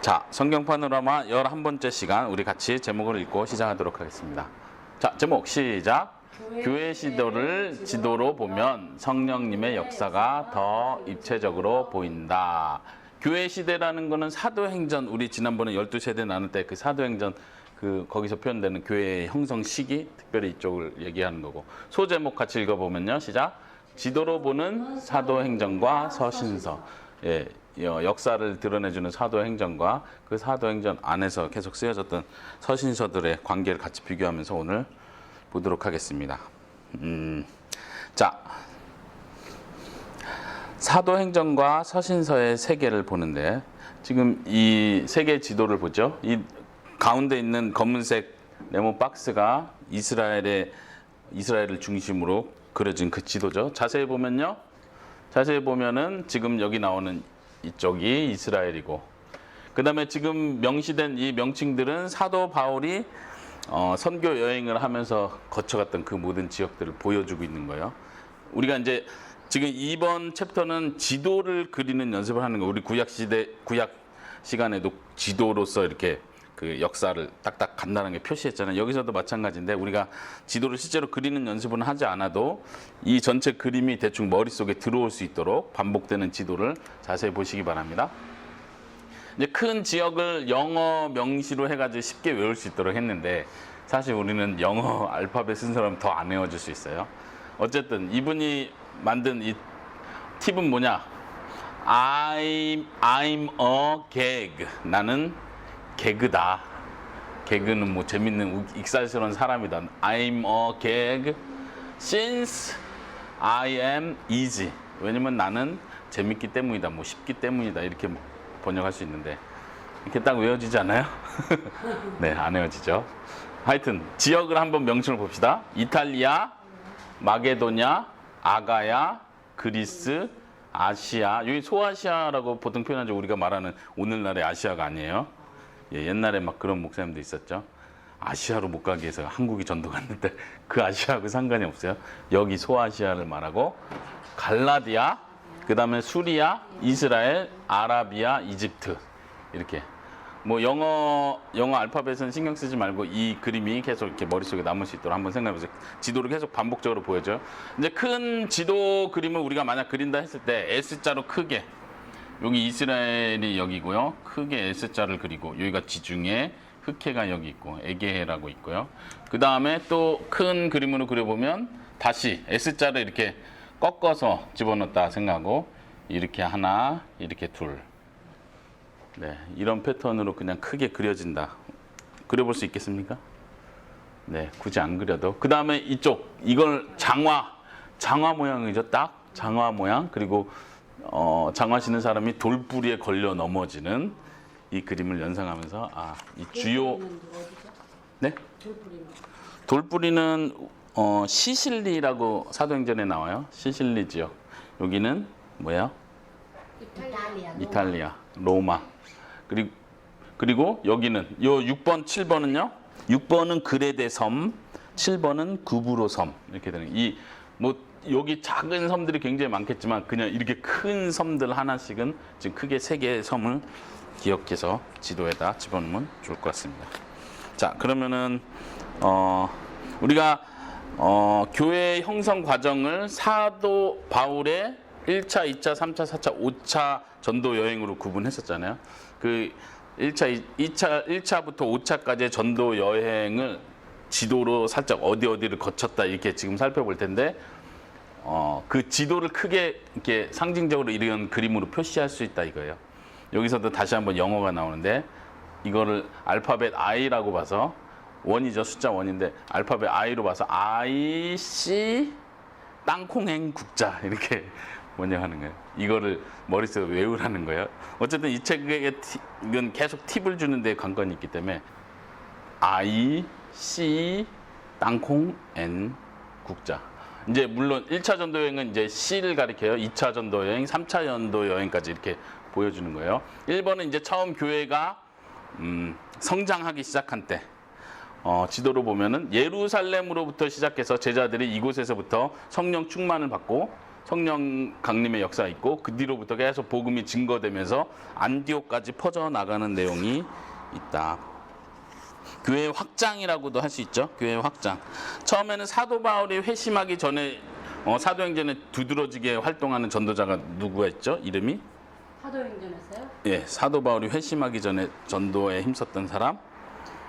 자, 성경 파노라마 11번째 시간 우리 같이 제목을 읽고 시작하도록 하겠습니다. 자, 제목 시작. 교회 시도를 지도로 보면 성령님의 역사가 더 입체적으로 보인다. 교회 시대라는 거는 사도행전 우리 지난번에 12세대 나눌 때 그 사도행전 그 거기서 표현되는 교회의 형성 시기 특별히 이쪽을 얘기하는 거고 소제목 같이 읽어보면요 시작 지도로 보는 사도행전과 서신서 예, 여- 역사를 드러내주는 사도행전과 그 사도행전 안에서 계속 쓰여졌던 서신서들의 관계를 같이 비교하면서 오늘 보도록 하겠습니다. 음, 자, 사도행전과 서신서의 세계를 보는데 지금 이 세계 지도를 보죠. 이 가운데 있는 검은색 네모 박스가 이스라엘의 이스라엘을 중심으로 그려진 그 지도죠. 자세히 보면요. 자세히 보면은 지금 여기 나오는 이쪽이 이스라엘이고 그 다음에 지금 명시된 이 명칭들은 사도 바울이 어, 선교 여행을 하면서 거쳐갔던 그 모든 지역들을 보여주고 있는 거예요. 우리가 이제 지금 이번 챕터는 지도를 그리는 연습을 하는 거. 우리 구약 시대 구약 시간에도 지도로서 이렇게 그 역사를 딱딱 간단하게 표시했잖아요. 여기서도 마찬가지인데 우리가 지도를 실제로 그리는 연습은 하지 않아도 이 전체 그림이 대충 머릿속에 들어올 수 있도록 반복되는 지도를 자세히 보시기 바랍니다. 이제 큰 지역을 영어 명시로 해가지고 쉽게 외울 수 있도록 했는데 사실 우리는 영어 알파벳 쓴 사람 더 안 외워줄 수 있어요. 어쨌든 이분이 만든 이 팁은 뭐냐? I'm I'm a gag. 나는 개그다. 개그는 뭐 재밌는 우- 익살스러운 사람이다. I'm a gag since I am easy. 왜냐면 나는 재밌기 때문이다. 뭐 쉽기 때문이다. 이렇게 번역할 수 있는데 이렇게 딱 외워지지 않아요? 네, 안 외워지죠. 하여튼 지역을 한번 명칭을 봅시다. 이탈리아, 마게도냐, 아가야, 그리스, 아시아. 여기 소아시아라고 보통 표현하죠. 우리가 말하는 오늘날의 아시아가 아니에요. 예, 옛날에 막 그런 목사님도 있었죠. 아시아로 못 가기 위해서 한국이 전도 갔는데 그 아시아하고 상관이 없어요. 여기 소아시아를 말하고 갈라디아, 그 다음에 수리아, 이스라엘, 아라비아, 이집트 이렇게 뭐 영어 영어 알파벳은 신경 쓰지 말고 이 그림이 계속 이렇게 머릿속에 남을 수 있도록 한번 생각해 보세요. 지도를 계속 반복적으로 보여줘요. 이제 큰 지도 그림을 우리가 만약 그린다 했을 때 S자로 크게 여기 이스라엘이 여기고요. 크게 S자를 그리고 여기가 지중해, 흑해가 여기 있고 에게해라고 있고요. 그 다음에 또 큰 그림으로 그려보면 다시 S자를 이렇게 꺾어서 집어넣었다 생각하고 이렇게 하나, 이렇게 둘. 네, 이런 패턴으로 그냥 크게 그려진다. 그려볼 수 있겠습니까? 네, 굳이 안 그려도. 그 다음에 이쪽, 이걸 장화, 장화 모양이죠. 딱 장화 모양. 그리고 어, 장화 신는 사람이 돌뿌리에 걸려 넘어지는 이 그림을 연상하면서 아, 이 주요 네? 돌뿌리는 어, 시실리라고 사도행전에 나와요. 시실리 지역. 여기는 뭐예요? 이탈리아. 이탈리아, 로마. 그리고 그리고 여기는 요 6번, 7번은요. 6번은 그레데 섬, 7번은 구브로 섬 이렇게 되는 이 뭐 여기 작은 섬들이 굉장히 많겠지만 그냥 이렇게 큰 섬들 하나씩은 지금 크게 세 개의 섬을 기억해서 지도에다 집어넣으면 좋을 것 같습니다. 자, 그러면은 어 우리가 어 교회 형성 과정을 사도 바울의 1차, 2차, 3차, 4차, 5차 전도 여행으로 구분했었잖아요. 그 1차, 2차, 1차부터 5차까지의 전도 여행을 지도로 살짝 어디 어디를 거쳤다 이렇게 지금 살펴볼 텐데 어, 그 지도를 크게 이렇게 상징적으로 이런 그림으로 표시할 수 있다 이거예요. 여기서도 다시 한번 영어가 나오는데 이거를 알파벳 I라고 봐서 원이죠 숫자 원인데 알파벳 I로 봐서 I C 땅콩행 국자 이렇게 번역하는 거예요. 이거를 머릿속에 외우라는 거예요. 어쨌든 이 책에 티- 이건 계속 팁을 주는 데 관건이 있기 때문에 I, C, 땅콩, N, 국자. 이제 물론 1차 전도 여행은 이제 C를 가리켜요. 2차 전도 여행, 3차 전도 여행까지 이렇게 보여주는 거예요. 1번은 이제 처음 교회가 음, 성장하기 시작한 때 어, 지도로 보면은 예루살렘으로부터 시작해서 제자들이 이곳에서부터 성령 충만을 받고 성령 강림의 역사가 있고 그 뒤로부터 계속 복음이 증거되면서 안디옥까지 퍼져 나가는 내용이 있다. 교회 확장이라고도 할 수 있죠. 교회 확장. 처음에는 사도 바울이 회심하기 전에 어, 사도행전에 두드러지게 활동하는 전도자가 누구가 있죠? 이름이? 사도행전에서요? 예, 사도 바울이 회심하기 전에 전도에 힘썼던 사람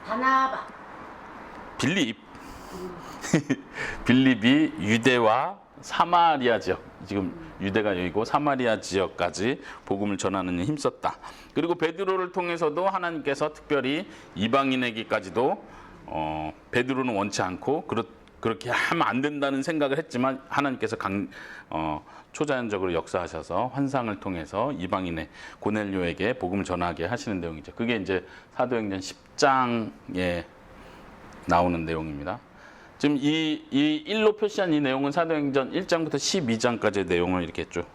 바나바. 빌립. 빌립이 유대와 사마리아 지역, 지금 유대가 여기고 사마리아 지역까지 복음을 전하는 데 힘썼다. 그리고 베드로를 통해서도 하나님께서 특별히 이방인에게까지도 어, 베드로는 원치 않고 그렇, 그렇게 하면 안 된다는 생각을 했지만 하나님께서 강, 어, 초자연적으로 역사하셔서 환상을 통해서 이방인의 고넬료에게 복음을 전하게 하시는 내용이죠. 그게 이제 사도행전 10장에 나오는 내용입니다. 지금 이, 이 일로 표시한 이 내용은 사도행전 1장부터 12장까지의 내용을 이렇게 쭉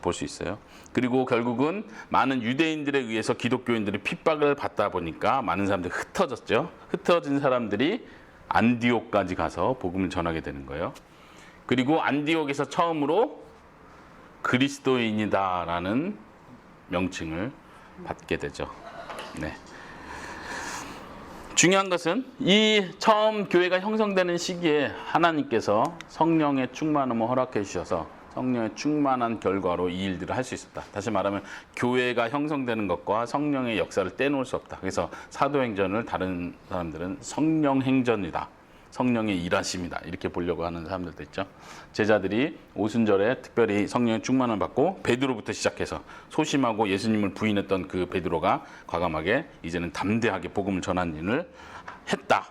볼 수 있어요. 그리고 결국은 많은 유대인들에 의해서 기독교인들이 핍박을 받다 보니까 많은 사람들이 흩어졌죠. 흩어진 사람들이 안디옥까지 가서 복음을 전하게 되는 거예요. 그리고 안디옥에서 처음으로 그리스도인이다라는 명칭을 받게 되죠. 네. 중요한 것은 이 처음 교회가 형성되는 시기에 하나님께서 성령의 충만함을 허락해 주셔서 성령의 충만한 결과로 이 일들을 할 수 있었다. 다시 말하면 교회가 형성되는 것과 성령의 역사를 떼놓을 수 없다. 그래서 사도행전을 다른 사람들은 성령 행전이다. 성령의 일하심이다. 이렇게 보려고 하는 사람들도 있죠. 제자들이 오순절에 특별히 성령의 충만을 받고 베드로부터 시작해서 소심하고 예수님을 부인했던 그 베드로가 과감하게 이제는 담대하게 복음을 전하는 일을 했다.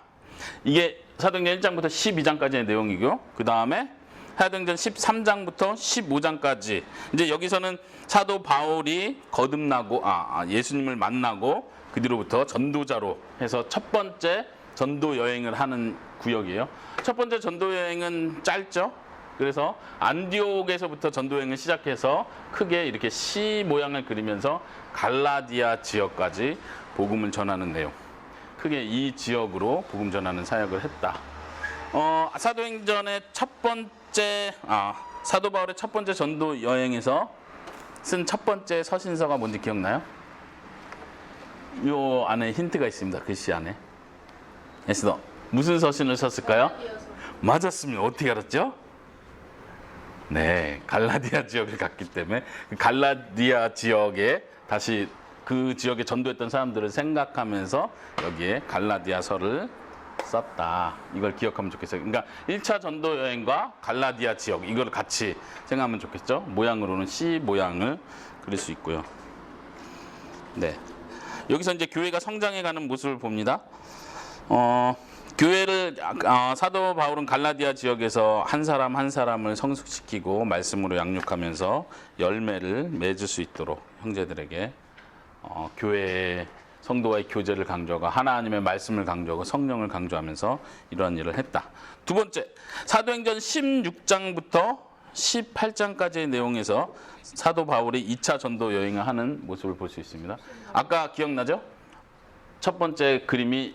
이게 사도행전 1장부터 12장까지의 내용이고요. 그 다음에 사도행전 13장부터 15장까지 이제 여기서는 사도 바울이 거듭나고 아, 아, 예수님을 만나고 그 뒤로부터 전도자로 해서 첫 번째 전도 여행을 하는 구역이에요. 첫 번째 전도 여행은 짧죠. 그래서 안디옥에서부터 전도 여행을 시작해서 크게 이렇게 시 모양을 그리면서 갈라디아 지역까지 복음을 전하는 내용. 크게 이 지역으로 복음 전하는 사역을 했다. 어, 사도행전의 첫 번째 아, 사도 바울의 첫 번째 전도 여행에서 쓴 첫 번째 서신서가 뭔지 기억나요? 요 안에 힌트가 있습니다. 글씨 안에. 에스더 무슨 서신을 썼을까요? 맞았습니다. 어떻게 알았죠? 네, 갈라디아 지역을 갔기 때문에 그 갈라디아 지역에 다시 그 지역에 전도했던 사람들을 생각하면서 여기에 갈라디아서를 썼다. 이걸 기억하면 좋겠어요. 그러니까 1차 전도 여행과 갈라디아 지역 이걸 같이 생각하면 좋겠죠. 모양으로는 C 모양을 그릴 수 있고요. 네. 여기서 이제 교회가 성장해 가는 모습을 봅니다. 어, 교회를 아, 사도 바울은 갈라디아 지역에서 한 사람 한 사람을 성숙시키고 말씀으로 양육하면서 열매를 맺을 수 있도록 형제들에게 어, 교회의 성도와의 교제를 강조하고 하나님의 말씀을 강조하고 성령을 강조하면서 이러한 일을 했다. 두 번째, 사도행전 16장부터 18장까지의 내용에서 사도 바울이 2차 전도 여행을 하는 모습을 볼 수 있습니다. 아까 기억나죠? 첫 번째 그림이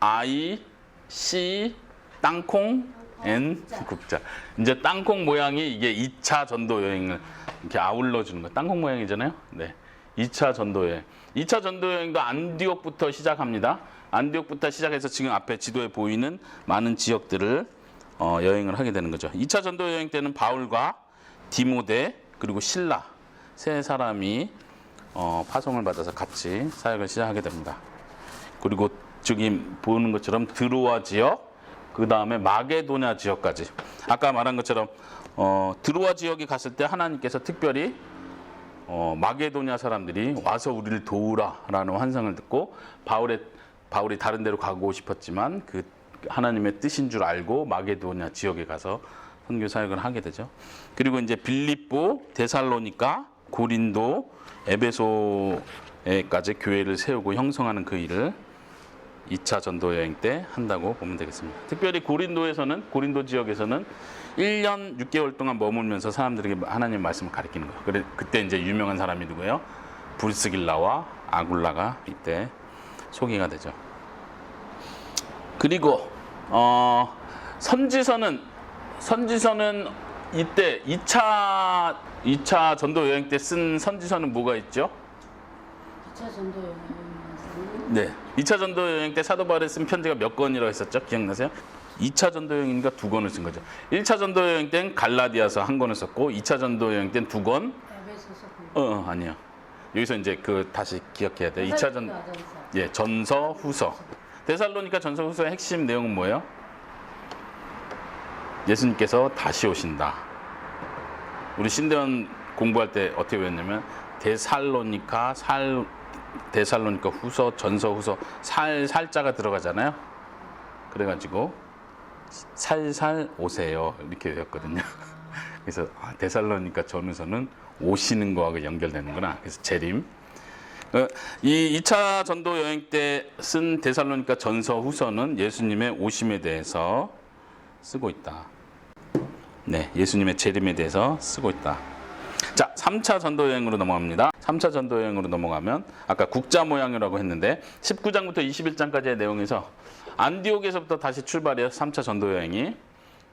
I, C, 땅콩, N, 국자. 이제 땅콩 모양이 이게 2차 전도 여행을 이렇게 아울러 주는 거. 땅콩 모양이잖아요. 네. 2차 전도 여행. 2차 전도 여행도 안디옥부터 시작합니다. 안디옥부터 시작해서 지금 앞에 지도에 보이는 많은 지역들을 어, 여행을 하게 되는 거죠. 2차 전도 여행 때는 바울과 디모데 그리고 신라 세 사람이 어, 파송을 받아서 같이 사역을 시작하게 됩니다. 그리고 저기 보는 것처럼 드로아 지역, 그 다음에 마게도냐 지역까지. 아까 말한 것처럼 어, 드로아 지역에 갔을 때 하나님께서 특별히 어, 마게도냐 사람들이 와서 우리를 도우라라는 환상을 듣고 바울의 바울이 다른 데로 가고 싶었지만 그 하나님의 뜻인 줄 알고 마게도냐 지역에 가서 선교 사역을 하게 되죠. 그리고 이제 빌립보, 데살로니가, 고린도, 에베소에까지 교회를 세우고 형성하는 그 일을 2차 전도 여행 때 한다고 보면 되겠습니다. 특별히 고린도에서는 고린도 지역에서는 1년 6개월 동안 머물면서 사람들에게 하나님 말씀을 가르치는 거예요. 그래 그때 이제 유명한 사람이 누구예요? 브리스길라와 아굴라가 이때 소개가 되죠. 그리고 어, 선지서는 선지서는 이때 2차 2차 전도 여행 때 쓴 선지서는 뭐가 있죠? 2차 전도 여행에서는 네. 2차 전도 여행 때 사도 바울이 쓴 편지가 몇 권이라고 했었죠? 기억나세요? 2차 전도 여행인가 두 권을 쓴 거죠. 1차 전도 여행 때는 갈라디아서 한 권을 썼고 2차 전도 여행 때는 두 권. 어, 어 아니요. 여기서 이제 그 다시 기억해야 돼. 2차 전 예, 전서 후서. 데살로니가 전서 후서의 핵심 내용은 뭐예요? 예수님께서 다시 오신다. 우리 신대원 공부할 때 어떻게 외웠냐면 데살로니카 살 데살로니카 후서 전서 후서 살 살자가 들어가잖아요. 그래가지고 살살 오세요 이렇게 외웠거든요. 그래서 아, 데살로니카 전후서는 오시는 거하고 연결되는구나. 그래서 재림. 어, 이 2차 전도 여행 때쓴 데살로니카 전서 후서는 예수님의 오심에 대해서 쓰고 있다. 네, 예수님의 재림에 대해서 쓰고 있다. 자, 3차 전도 여행으로 넘어갑니다. 3차 전도 여행으로 넘어가면 아까 국자 모양이라고 했는데 19장부터 21장까지의 내용에서 안디옥에서부터 다시 출발해요. 3차 전도 여행이.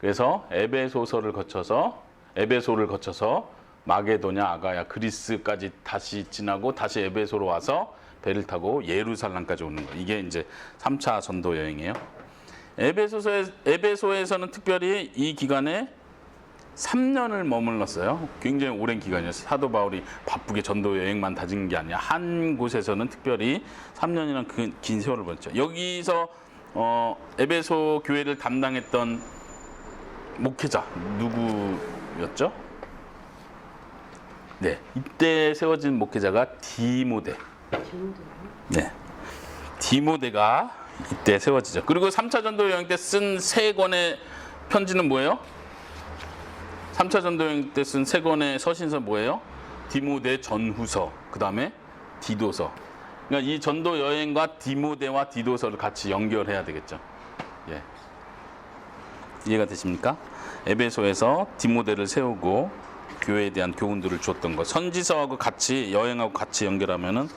그래서 에베소서를 거쳐서 에베소를 거쳐서 마게도냐, 아가야, 그리스까지 다시 지나고 다시 에베소로 와서 배를 타고 예루살렘까지 오는 거. 이게 이제 3차 전도 여행이에요. 에베소서에, 에베소에서는 특별히 이 기간에 3년을 머물렀어요. 굉장히 오랜 기간이었어요. 사도 바울이 바쁘게 전도 여행만 다진 게 아니라 한 곳에서는 특별히 3년이라는 그긴 세월을 보냈죠. 여기서 어, 에베소 교회를 담당했던 목회자 누구였죠? 네, 이때 세워진 목회자가 디모데. 네. 디모데가 이때 세워지죠. 그리고 3차 전도 여행 때 쓴 세 권의 편지는 뭐예요? 3차 전도 여행 때 쓴 세 권의 서신서 뭐예요? 디모데 전후서, 그 다음에 디도서. 그러니까 이 전도 여행과 디모데와 디도서를 같이 연결해야 되겠죠. 예. 이해가 되십니까? 에베소에서 디모데를 세우고 교회에 대한 교훈들을 줬던 것. 선지서하고 같이 여행하고 같이 연결하면은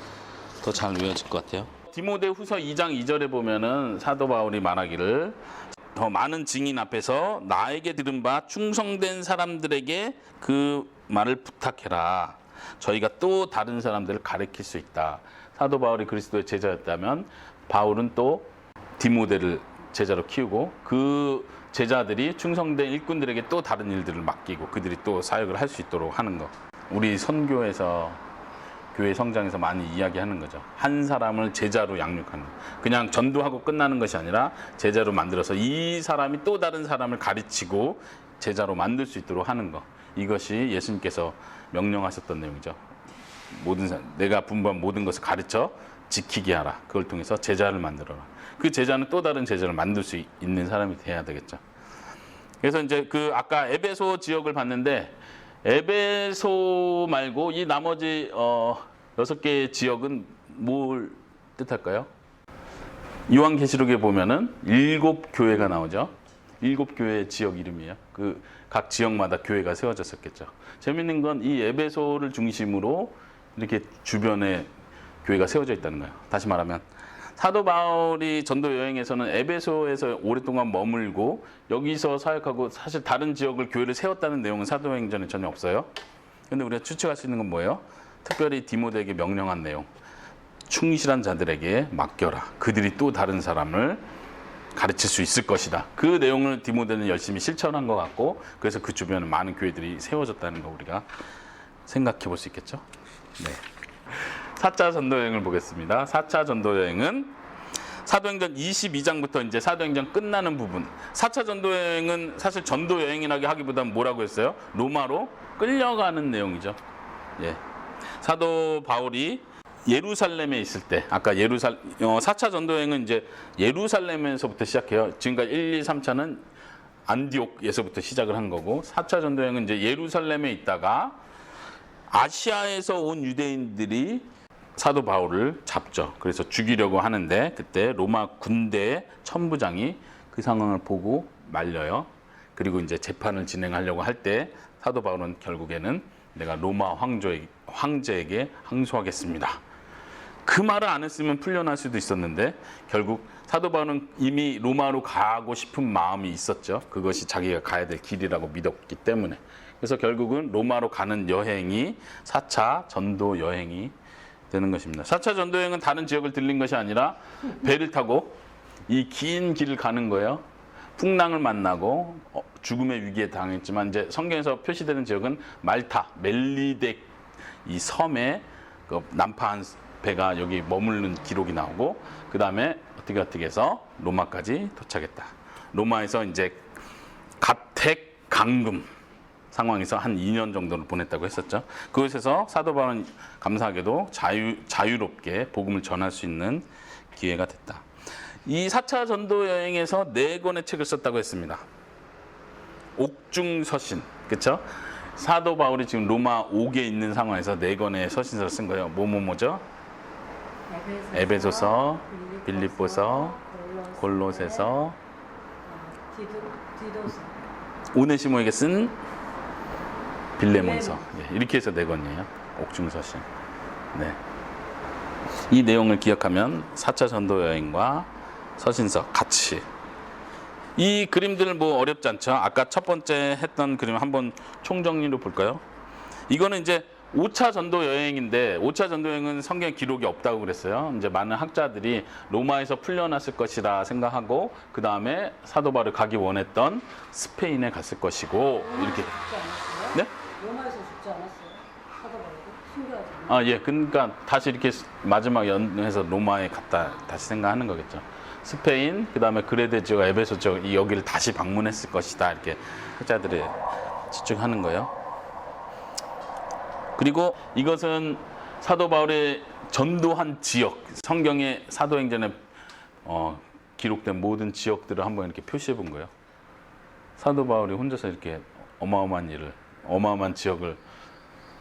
더 잘 외워질 것 같아요. 디모데 후서 2장 2절에 보면은 사도 바울이 말하기를 더 많은 증인 앞에서 나에게 들은 바 충성된 사람들에게 그 말을 부탁해라. 저희가 또 다른 사람들을 가르칠 수 있다. 사도 바울이 그리스도의 제자였다면 바울은 또 디모데를 제자로 키우고 그 제자들이 충성된 일꾼들에게 또 다른 일들을 맡기고 그들이 또 사역을 할 수 있도록 하는 거. 우리 선교에서 교회 성장에서 많이 이야기하는 거죠. 한 사람을 제자로 양육하는. 그냥 전도하고 끝나는 것이 아니라 제자로 만들어서 이 사람이 또 다른 사람을 가르치고 제자로 만들 수 있도록 하는 거. 이것이 예수님께서 명령하셨던 내용이죠. 모든 사- 내가 분부한 모든 것을 가르쳐 지키게 하라. 그걸 통해서 제자를 만들어라. 그 제자는 또 다른 제자를 만들 수 있는 사람이 돼야 되겠죠. 그래서 이제 그 아까 에베소 지역을 봤는데 에베소 말고 이 나머지 어 여섯 개의 지역은 뭘 뜻할까요? 요한계시록에 보면은 일곱 교회가 나오죠. 일곱 교회의 지역 이름이에요. 그 각 지역마다 교회가 세워졌었겠죠. 재밌는 건 이 에베소를 중심으로 이렇게 주변에 교회가 세워져 있다는 거예요. 다시 말하면 사도 바울이 전도 여행에서는 에베소에서 오랫동안 머물고 여기서 사역하고 사실 다른 지역을 교회를 세웠다는 내용은 사도행전에 전혀 없어요. 근데 우리가 추측할 수 있는 건 뭐예요? 특별히 디모데에게 명령한 내용. 충실한 자들에게 맡겨라. 그들이 또 다른 사람을 가르칠 수 있을 것이다. 그 내용을 디모데는 열심히 실천한 것 같고 그래서 그 주변에 많은 교회들이 세워졌다는 거 우리가 생각해 볼 수 있겠죠. 네. 4차 전도 여행을 보겠습니다. 4차 전도 여행은 사도행전 22장부터 이제 사도행전 끝나는 부분. 4차 전도 여행은 사실 전도 여행이라고 하기보다는 뭐라고 했어요? 로마로 끌려가는 내용이죠. 예. 사도 바울이 예루살렘에 있을 때 아까 예루살 어, 4차 전도 여행은 이제 예루살렘에서부터 시작해요. 지금까지 1, 2, 3차는 안디옥에서부터 시작을 한 거고 4차 전도 여행은 이제 예루살렘에 있다가 아시아에서 온 유대인들이 사도 바울을 잡죠. 그래서 죽이려고 하는데 그때 로마 군대 천부장이 그 상황을 보고 말려요. 그리고 이제 재판을 진행하려고 할 때 사도 바울은 결국에는 내가 로마 황조에, 황제에게 항소하겠습니다. 그그 말을 안 했으면 풀려날 수도 있었는데 결국 사도 바울은 이미 로마로 가고 싶은 마음이 있었죠. 그것이 자기가 가야 될 길이라고 믿었기 때문에. 그래서 결국은 로마로 가는 여행이 4차 전도 여행이 되는 것입니다. 4차 전도 여행은 다른 지역을 들린 것이 아니라 배를 타고 이 긴 길을 가는 거예요. 풍랑을 만나고 어, 죽음의 위기에 당했지만 이제 성경에서 표시되는 지역은 말타, 멜리덱 이 섬에 그 난파한 배가 여기 머무르는 기록이 나오고 그 다음에 어떻게 어떻게 해서 로마까지 도착했다. 로마에서 이제 가택 강금 상황에서 한 2년 정도를 보냈다고 했었죠. 그곳에서 사도 바울은 감사하게도 자유 자유롭게 복음을 전할 수 있는 기회가 됐다. 이 4차 전도 여행에서 네 권의 책을 썼다고 했습니다. 옥중 서신, 그렇죠? 사도 바울이 지금 로마 옥에 있는 상황에서 네 권의 서신서를 쓴 거예요. 뭐뭐뭐죠? 에베소서, 빌립보서, 골로새서, 디도, 디도서. 오네시모에게 쓴 빌레몬서 예, 이렇게 해서 네 권이에요. 옥중서신. 네. 이 내용을 기억하면 4차 전도 여행과 서신서 같이 이 그림들 뭐 어렵지 않죠. 아까 첫 번째 했던 그림 한번 총정리로 볼까요? 이거는 이제 5차 전도 여행인데 5차 전도 여행은 성경 기록이 없다고 그랬어요. 이제 많은 학자들이 로마에서 풀려났을 것이라 생각하고 그 다음에 사도 바울을 가기 원했던 스페인에 갔을 것이고 이렇게 죽지 않았어요? 네? 로마에서 죽지 않았어요? 사도 바울도? 신기하지. 아 예, 그러니까 다시 이렇게 마지막 연해서 로마에 갔다 다시 생각하는 거겠죠. 스페인, 그 다음에 그레데 지역, 에베소 지역 이 여기를 다시 방문했을 것이다 이렇게 학자들이 추측하는 거예요. 그리고 이것은 사도 바울의 전도한 지역, 성경의 사도행전에 어, 기록된 모든 지역들을 한번 이렇게 표시해 본 거예요. 사도 바울이 혼자서 이렇게 어마어마한 일을, 어마어마한 지역을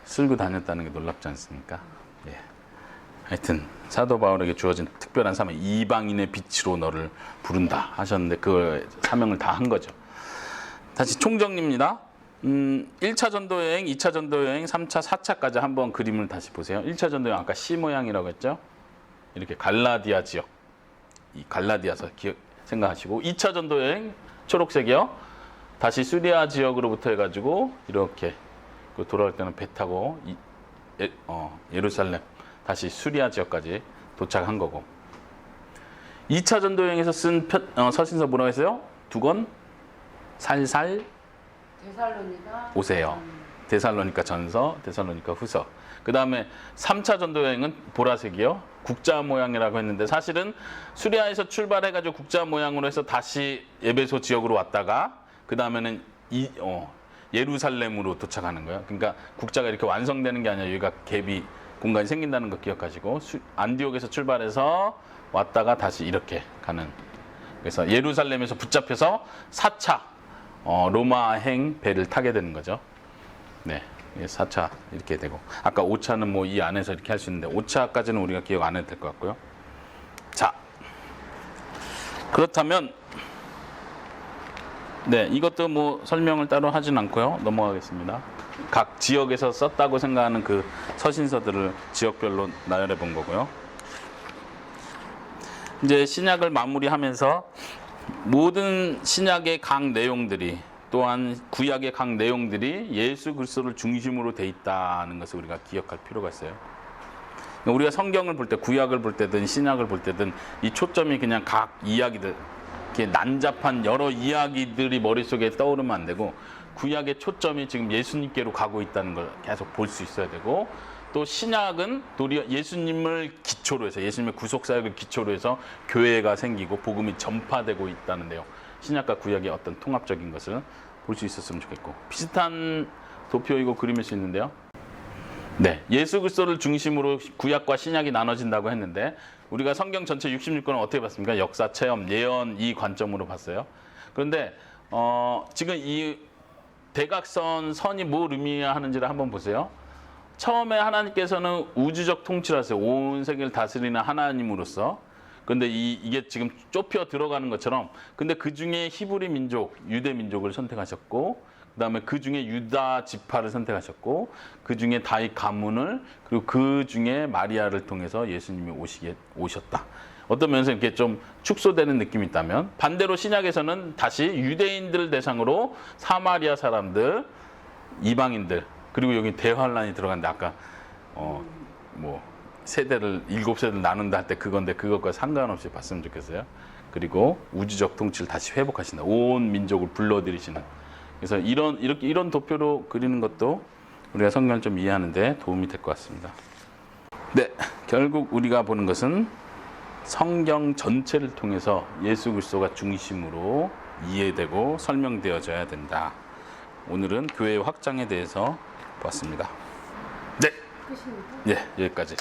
쓸고 다녔다는 게 놀랍지 않습니까? 예. 하여튼 사도 바울에게 주어진 특별한 사명, 이방인의 빛으로 너를 부른다 하셨는데 그 사명을 다 한 거죠. 다시 총정리입니다. 음, 1차 전도 여행, 2차 전도 여행, 3차, 4차까지 한번 그림을 다시 보세요. 1차 전도 여행 아까 C 모양이라고 했죠? 이렇게 갈라디아 지역. 이 갈라디아서 기억, 생각하시고 2차 전도 여행 초록색이요. 다시 수리아 지역으로부터 해 가지고 이렇게 그 돌아올 때는 배 타고 이, 예, 어, 예루살렘 다시 수리아 지역까지 도착한 거고 2차 전도 여행에서 쓴 편- 어, 서신서 뭐라고 했어요? 두 권 살살 데살로니가. 오세요. 데살로니카 전서, 데살로니카 후서. 그 다음에 3차 전도 여행은 보라색이요. 국자 모양이라고 했는데 사실은 수리아에서 출발해가지고 국자 모양으로 해서 다시 에베소 지역으로 왔다가 그 다음에는 이, 어, 예루살렘으로 도착하는 거예요. 그러니까 국자가 이렇게 완성되는 게 아니라 여기가 갭이 공간이 생긴다는 거 기억하시고 수- 안디옥에서 출발해서 왔다가 다시 이렇게 가는 그래서 예루살렘에서 붙잡혀서 4차 어, 로마행 배를 타게 되는 거죠. 네. 4차 이렇게 되고 아까 5차는 뭐 이 안에서 이렇게 할 수 있는데 5차까지는 우리가 기억 안 해도 될 것 같고요. 자. 그렇다면 네, 이것도 뭐 설명을 따로 하진 않고요. 넘어가겠습니다. 각 지역에서 썼다고 생각하는 그 서신서들을 지역별로 나열해 본 거고요. 이제 신약을 마무리하면서 모든 신약의 각 내용들이 또한 구약의 각 내용들이 예수 그리스도를 중심으로 돼 있다는 것을 우리가 기억할 필요가 있어요. 우리가 성경을 볼 때, 구약을 볼 때든 신약을 볼 때든 이 초점이 그냥 각 이야기들, 이렇게 난잡한 여러 이야기들이 머릿속에 떠오르면 안 되고 구약의 초점이 지금 예수님께로 가고 있다는 걸 계속 볼 수 있어야 되고 또 신약은 도리어 예수님을 기초로 해서 예수님의 구속 사역을 기초로 해서 교회가 생기고 복음이 전파되고 있다는데요. 신약과 구약의 어떤 통합적인 것을 볼 수 있었으면 좋겠고 비슷한 도표이고 그림일 수 있는데요. 네, 예수 그리스도를 중심으로 구약과 신약이 나눠진다고 했는데 우리가 성경 전체 66권을 어떻게 봤습니까? 역사, 체험, 예언 이 관점으로 봤어요. 그런데 어, 지금 이 대각선 선이 뭘 의미하는지를 한번 보세요. 처음에 하나님께서는 우주적 통치를 하세요. 온 세계를 다스리는 하나님으로서. 근데 이, 이게 지금 좁혀 들어가는 것처럼 근데 그 중에 히브리 민족, 유대 민족을 선택하셨고 그다음에 그 중에 유다 지파를 선택하셨고 그 중에 다윗 가문을 그리고 그 중에 마리아를 통해서 예수님이 오시게 오셨다. 어떤 면에서 이렇게 좀 축소되는 느낌이 있다면 반대로 신약에서는 다시 유대인들 대상으로 사마리아 사람들, 이방인들 그리고 여기 대환란이 들어갔는데 아까 어뭐 세대를 일곱 세대를 나눈다 할 때 그건데 그것과 상관없이 봤으면 좋겠어요. 그리고 우주적 통치를 다시 회복하신다. 온 민족을 불러들이시는. 그래서 이런 이렇게 이런 도표로 그리는 것도 우리가 성경을 좀 이해하는데 도움이 될 것 같습니다. 네, 결국 우리가 보는 것은 성경 전체를 통해서 예수 그리스도가 중심으로 이해되고 설명되어져야 된다. 오늘은 교회 확장에 대해서 봤습니다. 네, 끝입니까? 예, 여기까지.